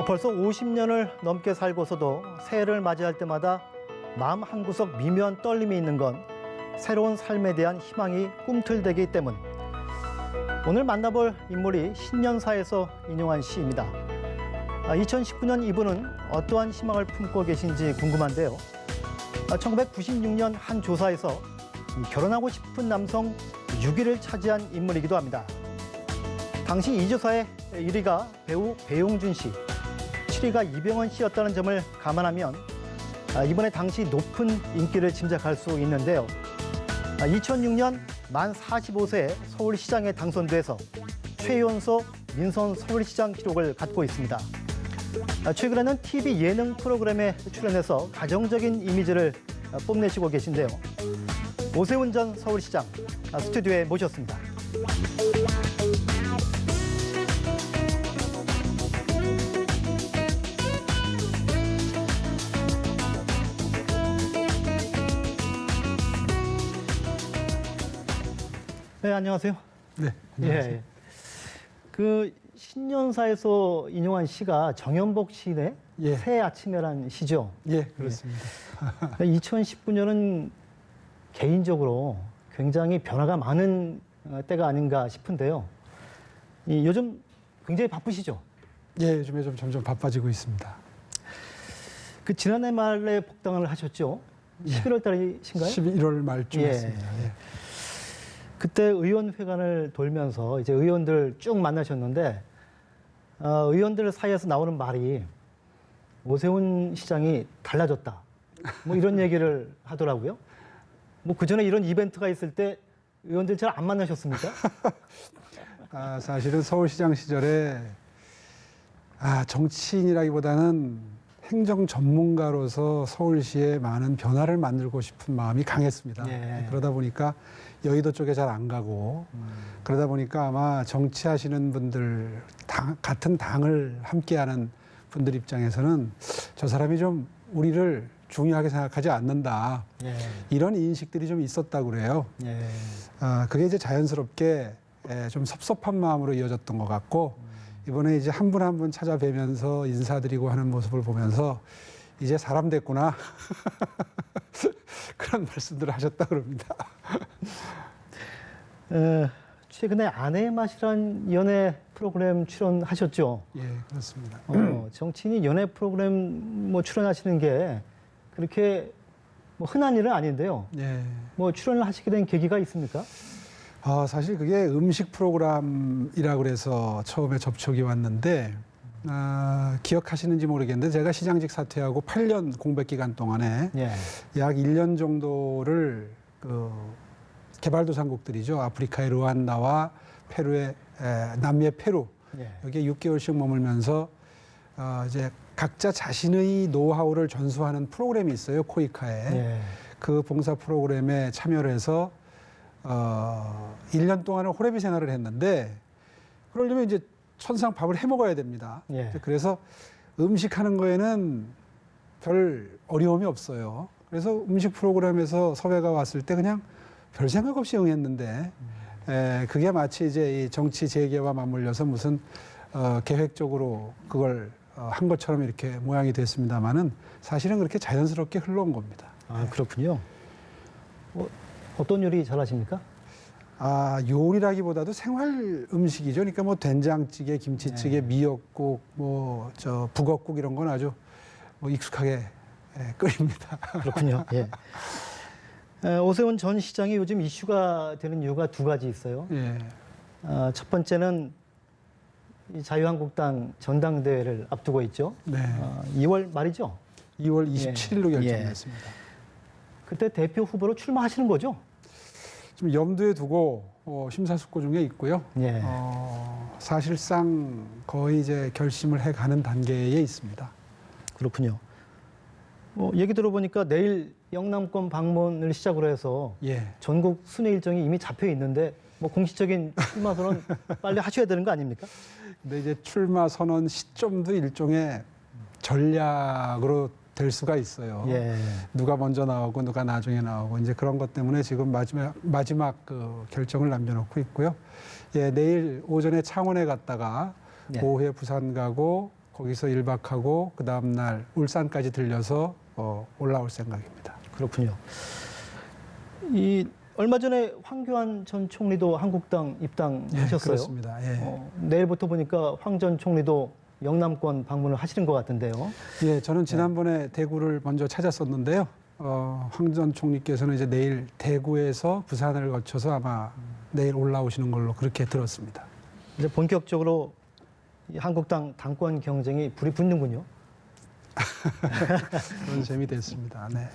벌써 50년을 넘게 살고서도 새해를 맞이할 때마다 마음 한구석 미묘한 떨림이 있는 건 새로운 삶에 대한 희망이 꿈틀대기 때문. 오늘 만나볼 인물이 신년사에서 인용한 시입니다. 2019년 이분은 어떠한 희망을 품고 계신지 궁금한데요. 1996년 한 조사에서 이 결혼하고 싶은 남성 6위를 차지한 인물이기도 합니다. 당시 이 조사의 1위가 배우 배용준 씨, 7위가 이병헌 씨였다는 점을 감안하면 아, 이번에 당시 높은 인기를 짐작할 수 있는데요. 2006년 만 45세에 서울시장에 당선돼서 최연소 민선 서울시장 기록을 갖고 있습니다. 아, 최근에는 TV 예능 프로그램에 출연해서 가정적인 이미지를 아, 뽐내시고 계신데요. 오세훈 전 서울시장 아, 스튜디오에 모셨습니다. 네, 안녕하세요. 네, 예, 예. 그 신년사에서 인용한 시가 정연복 시인의 예. 새 아침에란 시죠. 예, 그렇습니다. 2019년은 개인적으로 굉장히 변화가 많은 어, 때가 아닌가 싶은데요. 이 요즘 굉장히 바쁘시죠? 예, 요즘에 좀 점점 바빠지고 있습니다. 그 지난해 말에 복당을 하셨죠? 11월 달이신가요? 11월 말쯤 예. 했습니다. 예. 그때 의원회관을 돌면서 이제 의원들 쭉 만나셨는데 어, 의원들 사이에서 나오는 말이 오세훈 시장이 달라졌다. 뭐 이런 얘기를 하더라고요. 뭐 그 전에 이런 이벤트가 있을 때 의원들 잘 안 만나셨습니까? 아, 사실은 서울시장 시절에 아, 정치인이라기보다는 행정 전문가로서 서울시에 많은 변화를 만들고 싶은 마음이 강했습니다. 예. 그러다 보니까 여의도 쪽에 잘 안 가고 그러다 보니까 아마 정치하시는 분들 당, 같은 당을 함께하는 분들 입장에서는 저 사람이 좀 우리를 중요하게 생각하지 않는다 예. 이런 인식들이 좀 있었다고 그래요. 예. 아, 그게 이제 자연스럽게 에, 좀 섭섭한 마음으로 이어졌던 것 같고 이번에 이제 한 분 한 분 찾아뵈면서 인사드리고 하는 모습을 보면서 이제 사람 됐구나 그런 말씀들을 하셨다 그럽니다. 어, 최근에 아내의 맛이란 연애 프로그램 출연하셨죠? 예, 그렇습니다. 어, 정치인이 연애 프로그램 뭐 출연하시는 게 그렇게 뭐 흔한 일은 아닌데요. 예. 뭐 출연을 하시게 된 계기가 있습니까? 아, 사실 그게 음식 프로그램이라 그래서 처음에 접촉이 왔는데 아, 기억하시는지 모르겠는데 제가 시장직 사퇴하고 8년 공백 기간 동안에 예. 약 1년 정도를 그 개발도상국들이죠. 아프리카의 루안다와 페루의 에, 남미의 페루 예. 여기에 6개월씩 머물면서 어, 이제 각자 자신의 노하우를 전수하는 프로그램이 있어요. 코이카에. 예. 그 봉사 프로그램에 참여를 해서 어, 1년 동안을 호래비 생활을 했는데 그러려면 이제 천상 밥을 해 먹어야 됩니다. 예. 그래서 음식 하는 거에는 별 어려움이 없어요. 그래서 음식 프로그램에서 섭외가 왔을 때 그냥 별 생각 없이 응했는데 에, 그게 마치 이제 이 정치 재개와 맞물려서 무슨 어, 계획적으로 그걸 어, 한 것처럼 이렇게 모양이 됐습니다만은 사실은 그렇게 자연스럽게 흘러온 겁니다. 아 그렇군요. 어, 어떤 요리 잘하십니까? 아, 요리라기보다도 생활 음식이죠. 그러니까 뭐 된장찌개, 김치찌개, 네. 미역국, 뭐 저 북엇국 이런 건 아주 뭐 익숙하게 예, 끓입니다. 그렇군요. 예. 에, 오세훈 전 시장이 요즘 이슈가 되는 이유가 두 가지 있어요. 예. 어, 첫 번째는 이 자유한국당 전당대회를 앞두고 있죠. 네. 어, 2월 말이죠. 2월 예. 27일로 예. 결정됐습니다. 그때 대표 후보로 출마하시는 거죠? 지금 염두에 두고 어, 심사숙고 중에 있고요. 예. 어, 사실상 거의 이제 결심을 해가는 단계에 있습니다. 그렇군요. 뭐 얘기 들어보니까 내일 영남권 방문을 시작으로 해서 예. 전국 순회 일정이 이미 잡혀 있는데 뭐 공식적인 출마 선언 빨리 하셔야 되는 거 아닙니까? 근데 이제 출마 선언 시점도 일종의 전략으로 될 수가 있어요. 예. 누가 먼저 나오고 누가 나중에 나오고 이제 그런 것 때문에 지금 마지막 마지막 그 결정을 남겨놓고 있고요. 예, 내일 오전에 창원에 갔다가 예. 오후에 부산 가고 거기서 일박하고 그 다음 날 울산까지 들려서 어, 올라올 생각입니다. 그렇군요. 이 얼마 전에 황교안 전 총리도 한국당 예, 입당하셨어요. 그렇습니다. 예. 어, 내일부터 보니까 황 전 총리도 영남권 방문을 하시는 것 같은데요. 예, 저는 지난번에 대구를 먼저 찾았었는데요. 어, 황전 총리께서는 이제 내일 대구에서 부산을 거쳐서 아마 내일 올라오시는 걸로 그렇게 들었습니다. 이제 본격적으로 이 한국당 당권 경쟁이 불이 붙는군요. 그런 셈이 됐습니다. 네.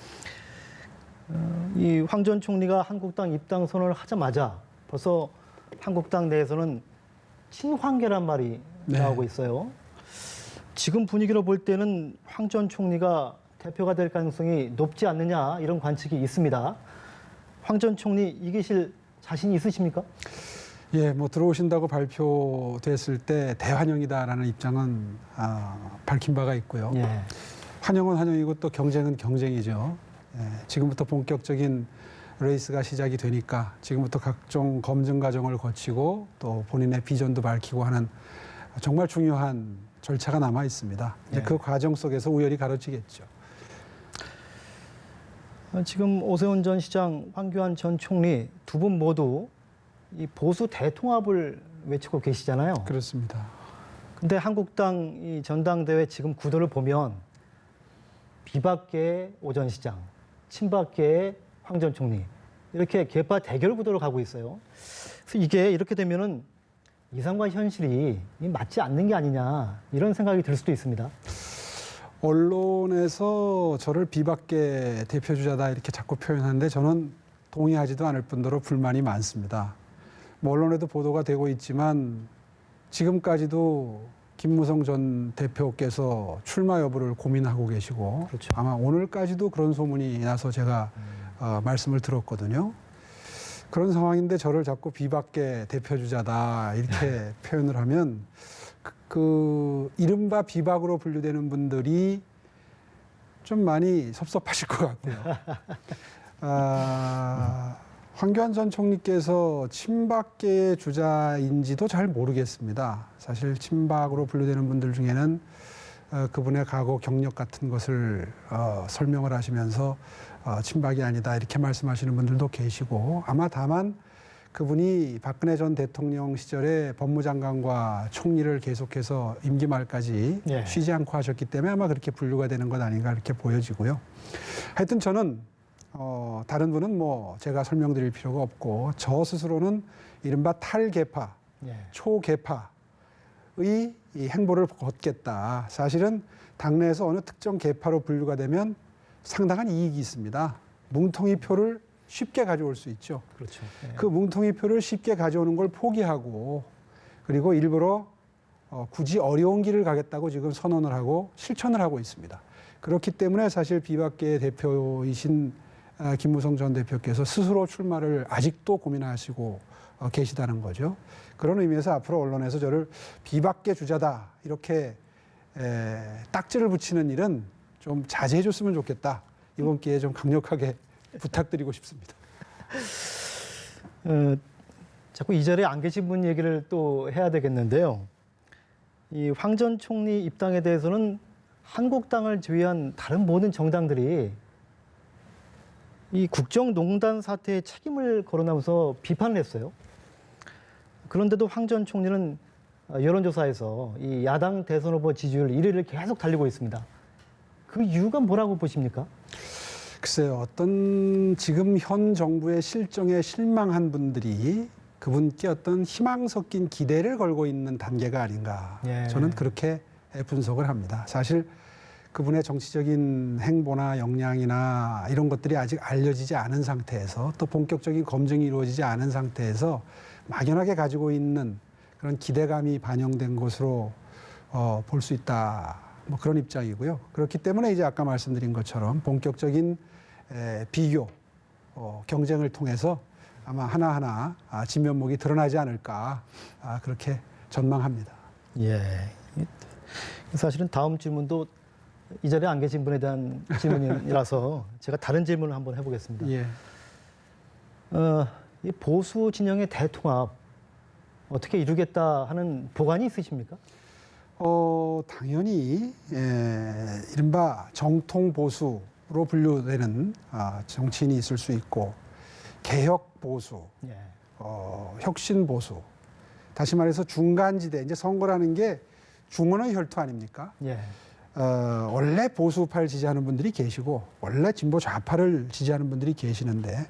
이 황 전 총리가 한국당 입당 선언을 하자마자 벌써 한국당 내에서는 친황계란 말이 네. 나오고 있어요. 지금 분위기로 볼 때는 황 전 총리가 대표가 될 가능성이 높지 않느냐 이런 관측이 있습니다. 황 전 총리 이기실 자신 있으십니까? 예, 뭐 들어오신다고 발표됐을 때 대환영이다라는 입장은 아, 밝힌 바가 있고요. 예. 환영은 환영이고 또 경쟁은 경쟁이죠. 예, 지금부터 본격적인 레이스가 시작이 되니까 지금부터 각종 검증 과정을 거치고 또 본인의 비전도 밝히고 하는 정말 중요한 절차가 남아 있습니다. 이제 네. 그 과정 속에서 우열이 가로지겠죠. 어, 지금 오세훈 전 시장, 황교안 전 총리 두 분 모두 이 보수 대통합을 외치고 계시잖아요. 그렇습니다. 근데 한국당 이 전당대회 지금 구도를 보면 비박계의 오전 시장, 친박계의 황전 총리 이렇게 개파 대결 구도로 가고 있어요. 그래서 이게 이렇게 되면은 이상과 현실이 이 맞지 않는 게 아니냐 이런 생각이 들 수도 있습니다. 언론에서 저를 비박계 대표주자다 이렇게 자꾸 표현하는데 저는 동의하지도 않을 뿐더러 불만이 많습니다. 뭐 언론에도 보도가 되고 있지만 지금까지도 김무성 전 대표께서 출마 여부를 고민하고 계시고 그렇죠. 아마 오늘까지도 그런 소문이 나서 제가 어, 말씀을 들었거든요. 그런 상황인데 저를 자꾸 비박계 대표주자다 이렇게 표현을 하면 그, 그 이른바 비박으로 분류되는 분들이 좀 많이 섭섭하실 것 같고요. 아, 황교안 전 총리께서 친박계의 주자인지도 잘 모르겠습니다. 사실 친박으로 분류되는 분들 중에는 어, 그분의 과거 경력 같은 것을 어, 설명을 하시면서 어, 친박이 아니다 이렇게 말씀하시는 분들도 계시고 아마 다만 그분이 박근혜 전 대통령 시절에 법무장관과 총리를 계속해서 임기 말까지 예. 쉬지 않고 하셨기 때문에 아마 그렇게 분류가 되는 것 아닌가 이렇게 보여지고요. 하여튼 저는 어, 다른 분은 뭐 제가 설명드릴 필요가 없고 저 스스로는 이른바 탈개파, 예. 초개파의 이 행보를 걷겠다. 사실은 당내에서 어느 특정 개파로 분류가 되면 상당한 이익이 있습니다. 뭉텅이 표를 쉽게 가져올 수 있죠. 그렇죠. 예. 그 뭉텅이 표를 쉽게 가져오는 걸 포기하고 그리고 일부러 어, 굳이 어려운 길을 가겠다고 지금 선언을 하고 실천을 하고 있습니다. 그렇기 때문에 사실 비박계 대표이신 아, 김무성 전 대표께서 스스로 출마를 아직도 고민하시고 어, 계시다는 거죠. 그런 의미에서 앞으로 언론에서 저를 비박계 주자다 이렇게 에, 딱지를 붙이는 일은 좀 자제해 줬으면 좋겠다. 이번 기회에 좀 강력하게 부탁드리고 싶습니다. 어, 자꾸 이 자리에 안 계신 분 얘기를 또 해야 되겠는데요. 이 황 전 총리 입당에 대해서는 한국당을 제외한 다른 모든 정당들이 이 국정농단 사태에 책임을 거론하면서 비판을 했어요. 그런데도 황 전 총리는 어, 여론조사에서 이 야당 대선 후보 지지율 1위를 계속 달리고 있습니다. 그 이유가 뭐라고 보십니까? 글쎄요, 어떤 지금 현 정부의 실정에 실망한 분들이 그분께 어떤 희망 섞인 기대를 걸고 있는 단계가 아닌가. 예. 저는 그렇게 분석을 합니다. 사실 그분의 정치적인 행보나 역량이나 이런 것들이 아직 알려지지 않은 상태에서 또 본격적인 검증이 이루어지지 않은 상태에서 막연하게 가지고 있는 그런 기대감이 반영된 것으로 어, 볼 수 있다. 뭐 그런 입장이고요. 그렇기 때문에 이제 아까 말씀드린 것처럼 본격적인 에, 비교, 어, 경쟁을 통해서 아마 하나하나 아, 진면목이 드러나지 않을까 아, 그렇게 전망합니다. 예. 사실은 다음 질문도 이 자리에 안 계신 분에 대한 질문이라서 제가 다른 질문을 한번 해보겠습니다. 예. 어, 이 보수 진영의 대통합 어떻게 이루겠다 하는 보관이 있으십니까? 어, 뭐 당연히 에, 이른바 정통 보수로 분류되는 아, 정치인이 있을 수 있고 개혁 보수, 예. 어, 혁신 보수. 다시 말해서 중간 지대. 이제 선거라는 게 중원의 혈투 아닙니까? 예. 어, 원래 보수파를 지지하는 분들이 계시고 원래 진보 좌파를 지지하는 분들이 계시는데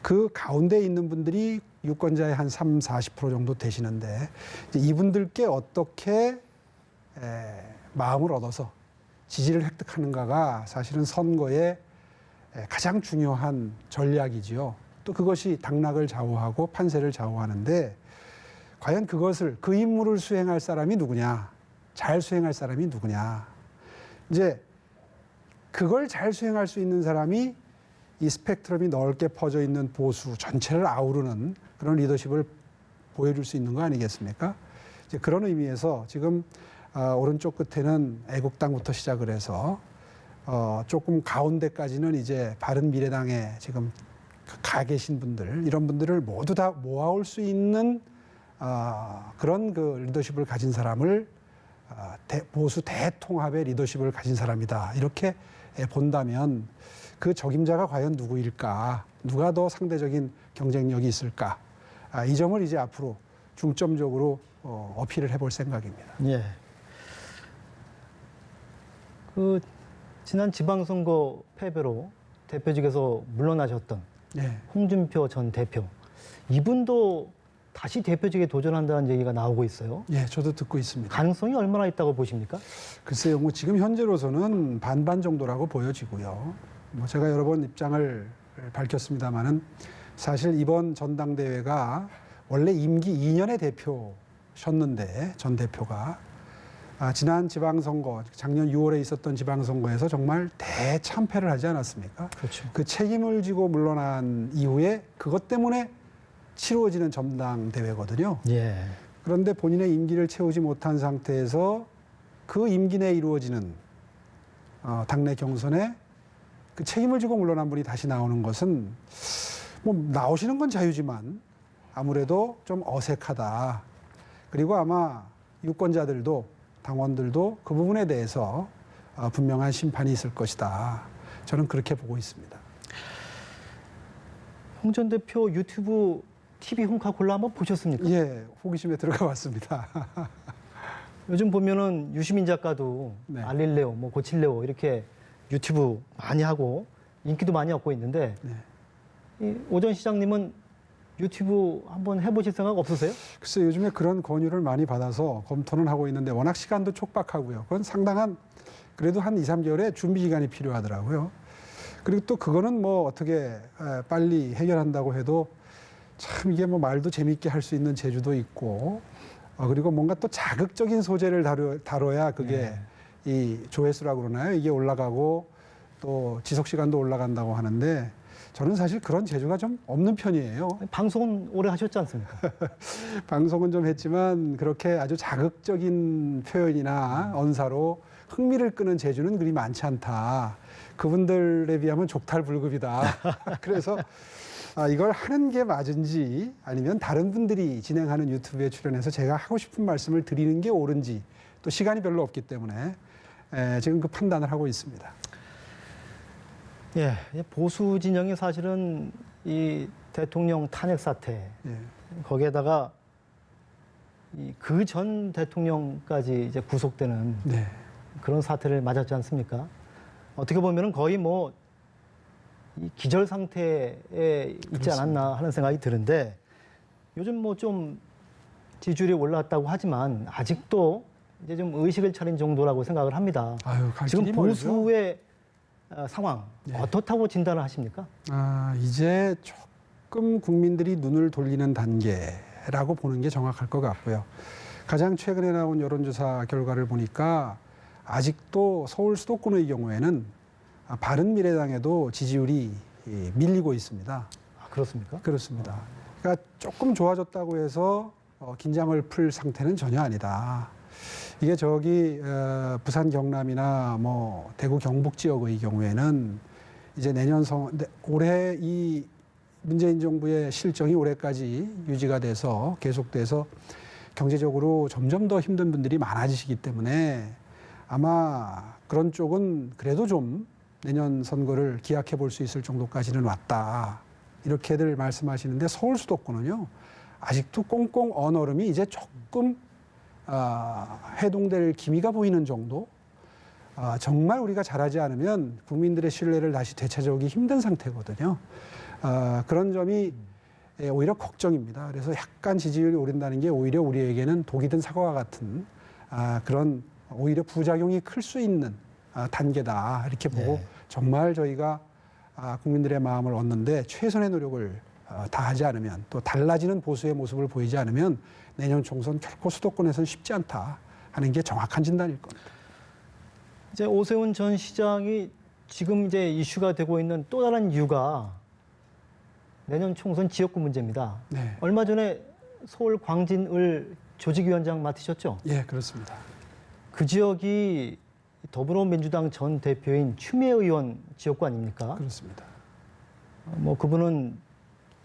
그 가운데 있는 분들이 유권자의 한 3, 40% 정도 되시는데 이분들께 어떻게 에, 마음을 얻어서 지지를 획득하는가가 사실은 선거의 에, 가장 중요한 전략이지요. 또 그것이 당락을 좌우하고 판세를 좌우하는데 과연 그것을 그 임무를 수행할 사람이 누구냐? 잘 수행할 사람이 누구냐? 이제 그걸 잘 수행할 수 있는 사람이 이 스펙트럼이 넓게 퍼져 있는 보수 전체를 아우르는 그런 리더십을 보여줄 수 있는 거 아니겠습니까? 이제 그런 의미에서 지금 아, 오른쪽 끝에는 애국당부터 시작을 해서 어, 조금 가운데까지는 이제 바른 미래당에 지금 가 계신 분들 이런 분들을 모두 다 모아올 수 있는 아, 그런 그 리더십을 가진 사람을 아, 대- 보수 대통합의 리더십을 가진 사람이다 이렇게 예, 본다면 그 적임자가 과연 누구일까 누가 더 상대적인 경쟁력이 있을까 아, 이 점을 이제 앞으로 중점적으로 어, 어필을 해볼 생각입니다. 예. 그 지난 지방선거 패배로 대표직에서 물러나셨던 예. 홍준표 전 대표 이분도 다시 대표직에 도전한다는 얘기가 나오고 있어요. 예, 저도 듣고 있습니다. 가능성이 얼마나 있다고 보십니까? 글쎄요, 뭐 지금 현재로서는 반반 정도라고 보여지고요. 뭐 제가 여러 번 입장을 밝혔습니다만은 사실 이번 전당대회가 원래 임기 2년의 대표셨는데 전 대표가 아, 지난 지방선거 작년 6월에 있었던 지방선거에서 정말 대참패를 하지 않았습니까? 그렇죠. 그 책임을 지고 물러난 이후에 그것 때문에 치루어지는 전당대회거든요. 예. 그런데 본인의 임기를 채우지 못한 상태에서 그 임기 내에 이루어지는 어, 당내 경선에 그 책임을 지고 물러난 분이 다시 나오는 것은 뭐 나오시는 건 자유지만 아무래도 좀 어색하다. 그리고 아마 유권자들도 당원들도 그 부분에 대해서 어, 분명한 심판이 있을 것이다. 저는 그렇게 보고 있습니다. 홍 전 대표 유튜브 TV 홍카콜라 한번 보셨습니까? 예, 호기심에 들어가 봤습니다. 요즘 보면은 유시민 작가도 네. 알릴레오, 뭐 고칠레오 이렇게 유튜브 많이 하고 인기도 많이 얻고 있는데 네. 이 오전 시장님은 유튜브 한번 해보실 생각 없으세요? 글쎄 요즘에 그런 권유를 많이 받아서 검토는 하고 있는데 워낙 시간도 촉박하고요. 그건 상당한 그래도 한 2, 3개월의 준비 기간이 필요하더라고요. 그리고 또 그거는 뭐 어떻게 에, 빨리 해결한다고 해도 참 이게 뭐 말도 재밌게 할 수 있는 재주도 있고 어, 그리고 뭔가 또 자극적인 소재를 다뤄, 다뤄야 그게 이 조회수라고 그러나요? 이게 올라가고 또 지속 시간도 올라간다고 하는데 저는 사실 그런 재주가 좀 없는 편이에요. 방송은 오래 하셨지 않습니까? 방송은 좀 했지만 그렇게 아주 자극적인 표현이나 언사로 흥미를 끄는 재주는 그리 많지 않다. 그분들에 비하면 족탈불급이다. 그래서 아, 이걸 하는 게 맞은지 아니면 다른 분들이 진행하는 유튜브에 출연해서 제가 하고 싶은 말씀을 드리는 게 옳은지 또 시간이 별로 없기 때문에 에, 지금 그 판단을 하고 있습니다. 예, 이 보수 진영이 사실은 이 대통령 탄핵 사태 예. 거기에다가 그 전 대통령까지 이제 구속되는 네. 그런 사태를 맞았지 않습니까? 어떻게 보면은 거의 뭐이 기절 상태에 있지 그렇습니다. 않았나 하는 생각이 드는데 요즘 뭐 좀 지지율이 올랐다고 하지만 아직도 이제 좀 의식을 차린 정도라고 생각을 합니다. 아유, 갈 지금. 보수의 어, 상황 네. 어떻다고 진단을 하십니까? 아, 이제 조금 국민들이 눈을 돌리는 단계라고 보는 게 정확할 것 같고요. 가장 최근에 나온 여론조사 결과를 보니까 아직도 서울 수도권의 경우에는 아, 바른 미래당에도 지지율이 이, 밀리고 있습니다. 아, 그렇습니까? 그렇습니다. 그러니까 조금 좋아졌다고 해서 어, 긴장을 풀 상태는 전혀 아니다. 이게 저기 어, 부산 경남이나 뭐 대구 경북 지역의 경우에는 이제 내년 성 네, 올해 이 문재인 정부의 실정이 올해까지 유지가 돼서 계속돼서 경제적으로 점점 더 힘든 분들이 많아지시기 때문에 아마 그런 쪽은 그래도 좀 내년 선거를 기약해 볼 수 있을 정도까지는 왔다. 이렇게들 말씀하시는데 서울 수도권은요. 아직도 꽁꽁 언 얼음이 이제 조금 아, 해동될 기미가 보이는 정도. 아, 정말 우리가 잘하지 않으면 국민들의 신뢰를 다시 되찾아오기 힘든 상태거든요. 아, 그런 점이 예, 오히려 걱정입니다. 그래서 약간 지지율이 오른다는 게 오히려 우리에게는 독이 든 사과와 같은 아, 그런 오히려 부작용이 클 수 있는 아, 단계다 이렇게 보고 네. 정말 저희가 아, 국민들의 마음을 얻는데 최선의 노력을 어, 다 하지 않으면 또 달라지는 보수의 모습을 보이지 않으면 내년 총선 결코 수도권에서는 쉽지 않다 하는 게 정확한 진단일 겁니다. 이제 오세훈 전 시장이 지금 이제 이슈가 되고 있는 또 다른 이유가 내년 총선 지역구 문제입니다. 네, 얼마 전에 서울 광진을 조직위원장 맡으셨죠? 예 그렇습니다. 그 지역이 더불어민주당 전 대표인 추미애 의원 지역구 아닙니까? 그렇습니다. 뭐 그분은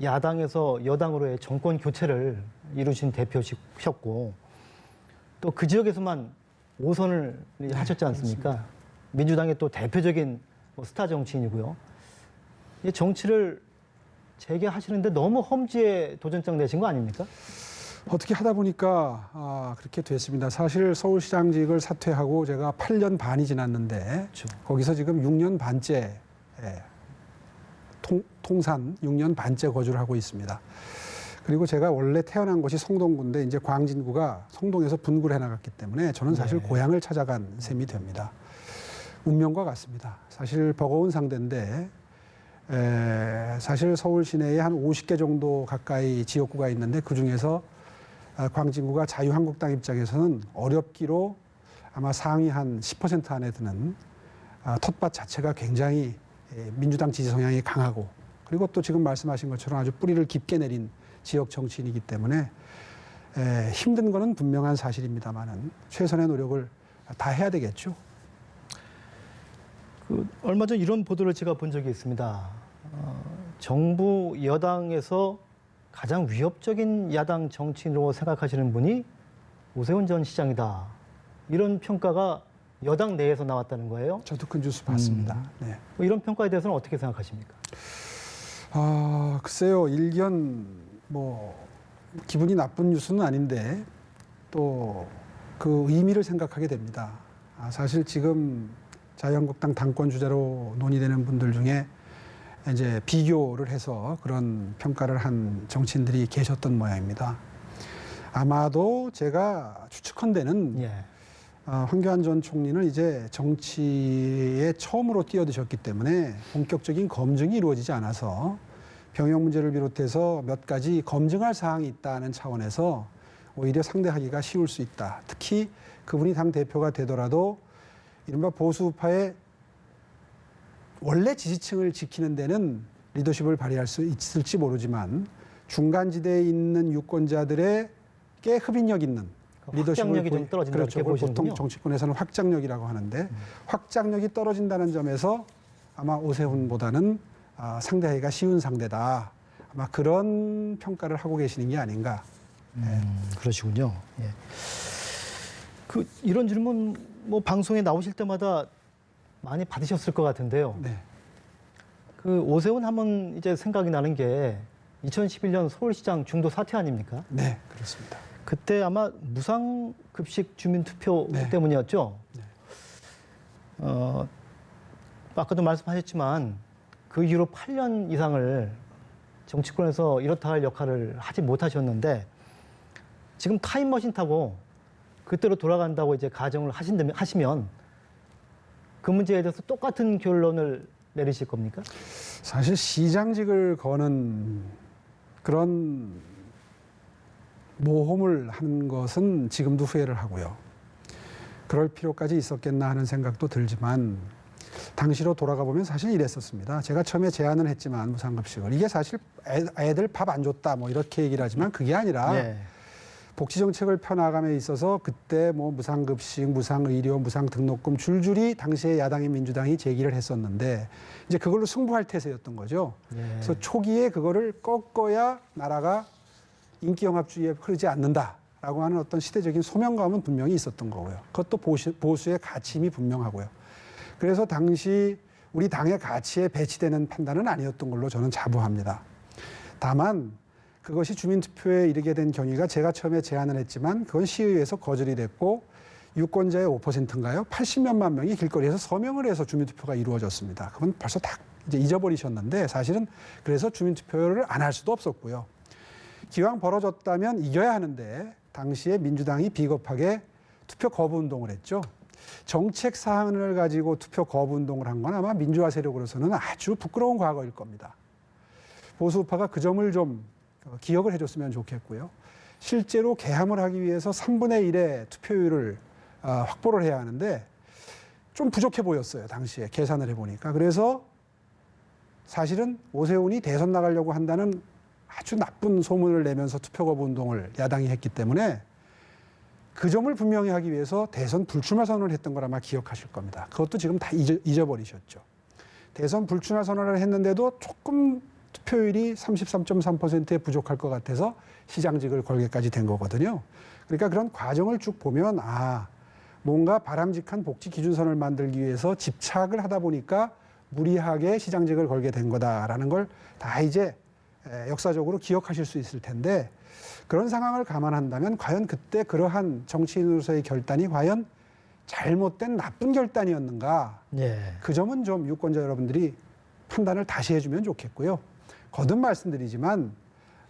야당에서 여당으로의 정권 교체를 이루신 대표셨고 또 그 지역에서만 5선을 하셨지 않습니까? 민주당의 또 대표적인 뭐 스타 정치인이고요. 이 정치를 재개하시는데 너무 험지에 도전장 내신 거 아닙니까? 어떻게 하다 보니까 아, 그렇게 됐습니다. 사실 서울시장직을 사퇴하고 제가 8년 반이 지났는데 그렇죠. 거기서 지금 6년 반째 예, 통, 통산 6년 반째 거주를 하고 있습니다. 그리고 제가 원래 태어난 곳이 성동구인데 이제 광진구가 성동에서 분구를 해나갔기 때문에 저는 사실 네. 고향을 찾아간 셈이 됩니다. 운명과 같습니다. 사실 버거운 상대인데 에, 사실 서울 시내에 한 50개 정도 가까이 지역구가 있는데 그 중에서 아, 광진구가 자유한국당 입장에서는 어렵기로 아마 상위 한 10% 안에 드는 아, 텃밭 자체가 굉장히 에, 민주당 지지 성향이 강하고 그리고 또 지금 말씀하신 것처럼 아주 뿌리를 깊게 내린 지역 정치인이기 때문에 에, 힘든 거는 분명한 사실입니다만은 최선의 노력을 다 해야 되겠죠. 그 얼마 전 이런 보도를 제가 본 적이 있습니다. 어, 정부 여당에서 가장 위협적인 야당 정치인으로 생각하시는 분이 오세훈 전 시장이다. 이런 평가가 여당 내에서 나왔다는 거예요. 저도 그 뉴스 봤습니다. 네. 뭐 이런 평가에 대해서는 어떻게 생각하십니까? 아, 글쎄요. 일견 뭐 기분이 나쁜 뉴스는 아닌데 또 그 의미를 생각하게 됩니다. 아, 사실 지금 자유한국당 당권 주자로 논의되는 분들 중에 이제 비교를 해서 그런 평가를 한 정치인들이 계셨던 모양입니다. 아마도 제가 추측컨대는 예. 아, 황교안 전 총리는 이제 정치에 처음으로 뛰어드셨기 때문에 본격적인 검증이 이루어지지 않아서 병역 문제를 비롯해서 몇 가지 검증할 사항이 있다는 차원에서 오히려 상대하기가 쉬울 수 있다. 특히 그분이 당 대표가 되더라도 이른바 보수파의 원래 지지층을 지키는 데는 리더십을 발휘할 수 있을지 모르지만 중간 지대에 있는 유권자들의 꽤 흡인력 있는 그 리더십을 확장력이 좀 떨어진다 그렇죠. 보통 보시는군요. 음. 정치권에서는 확장력이라고 하는데 확장력이 떨어진다는 점에서 아마 오세훈보다는 아, 상대하기가 쉬운 상대다. 아마 그런 평가를 하고 계시는 게 아닌가. 음, 그러시군요. 예. 그 이런 질문 뭐 방송에 나오실 때마다 많이 받으셨을 것 같은데요. 네. 그 오세훈 하면 이제 생각이 나는 게 2011년 서울시장 중도 사퇴 아닙니까? 네, 그렇습니다. 그때 아마 무상급식 주민투표 네. 때문이었죠. 네. 어, 아까도 말씀하셨지만 그 이후로 8년 이상을 정치권에서 이렇다 할 역할을 하지 못하셨는데 지금 타임머신 타고 그때로 돌아간다고 이제 가정을 하신다면 하시면 그 문제에 대해서 똑같은 결론을 내리실 겁니까? 사실 시장직을 거는 그런 모험을 한 것은 지금도 후회를 하고요. 그럴 필요까지 있었겠나 하는 생각도 들지만 당시로 돌아가 보면 사실 이랬었습니다. 제가 처음에 제안을 했지만 무상급식을 이게 사실 애, 애들 밥 안 줬다 뭐 이렇게 얘기를 하지만 그게 아니라 예. 복지 정책을 펴나감에 있어서 그때 뭐 무상급식, 무상의료, 무상등록금 줄줄이 당시에 야당인 민주당이 제기를 했었는데 이제 그걸로 승부할 태세였던 거죠. 예. 그래서 초기에 그거를 꺾어야 나라가 인기영합주의에 흐르지 않는다라고 라고 하는 어떤 시대적인 소명감은 분명히 있었던 거고요. 그것도 보수, 보수의 가치임이 분명하고요. 그래서 당시 우리 당의 가치에 배치되는 판단은 아니었던 걸로 저는 자부합니다. 다만 그것이 주민투표에 이르게 된 경위가 제가 처음에 제안을 했지만 그건 시의회에서 거절이 됐고 유권자의 5%인가요? 80몇만 명이 길거리에서 서명을 해서 주민투표가 이루어졌습니다. 그건 벌써 다 이제 잊어버리셨는데 사실은 그래서 주민투표를 안 할 수도 없었고요. 기왕 벌어졌다면 이겨야 하는데 당시에 민주당이 비겁하게 투표 거부 운동을 했죠. 정책 사항을 가지고 투표 거부 운동을 한 건 아마 민주화 세력으로서는 아주 부끄러운 과거일 겁니다. 보수파가 그 점을 좀 어, 기억을 해줬으면 좋겠고요. 실제로 개함을 하기 위해서 3분의 1의 투표율을 어, 확보를 해야 하는데 좀 부족해 보였어요. 당시에 계산을 해보니까. 그래서 사실은 오세훈이 대선 나가려고 한다는 아주 나쁜 소문을 내면서 투표 거부 운동을 야당이 했기 때문에 그 점을 분명히 하기 위해서 대선 불출마 선언을 했던 걸 아마 기억하실 겁니다. 그것도 지금 다 잊어, 잊어버리셨죠. 대선 불출마 선언을 했는데도 조금 투표율이 33.3%에 부족할 것 같아서 시장직을 걸게까지 된 거거든요. 그러니까 그런 과정을 쭉 보면 아 뭔가 바람직한 복지 기준선을 만들기 위해서 집착을 하다 보니까 무리하게 시장직을 걸게 된 거다라는 걸 다 이제 에, 역사적으로 기억하실 수 있을 텐데 그런 상황을 감안한다면 과연 그때 그러한 정치인으로서의 결단이 과연 잘못된 나쁜 결단이었는가 예. 그 점은 좀 유권자 여러분들이 판단을 다시 해주면 좋겠고요. 거듭 말씀드리지만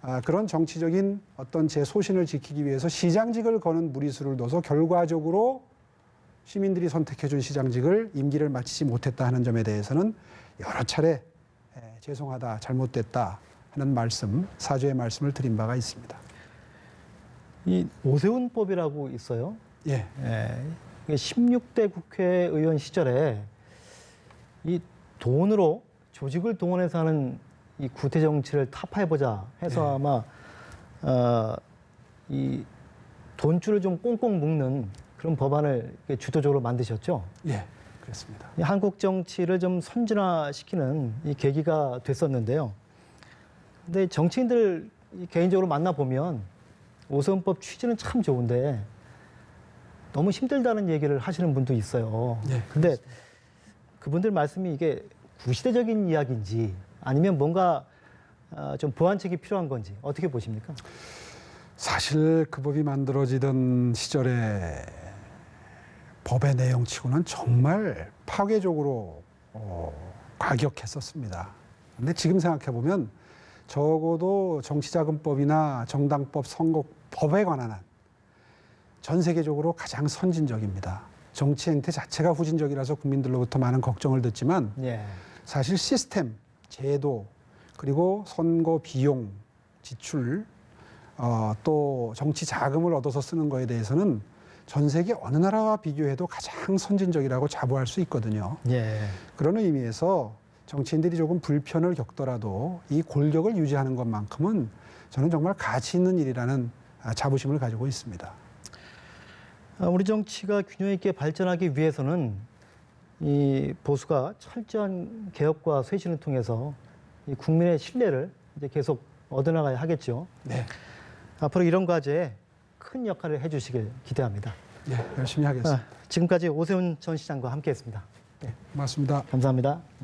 아, 그런 정치적인 어떤 제 소신을 지키기 위해서 시장직을 거는 무리수를 둬서 결과적으로 시민들이 선택해준 시장직을 임기를 마치지 못했다 하는 점에 대해서는 여러 차례 에, 죄송하다 잘못됐다 하는 말씀 사죄의 말씀을 드린 바가 있습니다. 이 오세훈법이라고 있어요. 예, 예. 이게 16대 국회의원 시절에 이 돈으로 조직을 동원해서 하는 이 구태 정치를 타파해보자 해서 네. 아마 어, 이 돈줄을 좀 꽁꽁 묶는 그런 법안을 주도적으로 만드셨죠. 예, 그렇습니다. 이 한국 정치를 좀 선진화시키는 이 계기가 됐었는데요. 근데 정치인들 이 개인적으로 만나 보면 오선법 취지는 참 좋은데 너무 힘들다는 얘기를 하시는 분도 있어요. 예, 근데 그분들 말씀이 이게 구시대적인 이야기인지 아니면 뭔가 어, 좀 보완책이 필요한 건지 어떻게 보십니까? 사실 그 법이 만들어지던 시절에 법의 내용치고는 정말 파괴적으로 어, 과격했었습니다. 근데 지금 생각해 보면 적어도 정치자금법이나 정당법, 선거법에 관한 한 전 세계적으로 가장 선진적입니다. 정치 행태 자체가 후진적이라서 국민들로부터 많은 걱정을 듣지만 예. 사실 시스템, 제도, 그리고 선거 비용, 지출, 어, 또 정치 자금을 얻어서 쓰는 거에 대해서는 전 세계 어느 나라와 비교해도 가장 선진적이라고 자부할 수 있거든요. 예. 그런 의미에서 정치인들이 조금 불편을 겪더라도 이 골격을 유지하는 것만큼은 저는 정말 가치 있는 일이라는 아, 자부심을 가지고 있습니다. 아, 우리 정치가 균형 있게 발전하기 위해서는 이 보수가 철저한 개혁과 쇄신을 통해서 이 국민의 신뢰를 이제 계속 얻어나가야 하겠죠. 네, 앞으로 이런 과제에 큰 역할을 해주시길 기대합니다. 네 열심히 하겠습니다. 아, 지금까지 오세훈 전 시장과 함께했습니다. 고맙습니다. 감사합니다.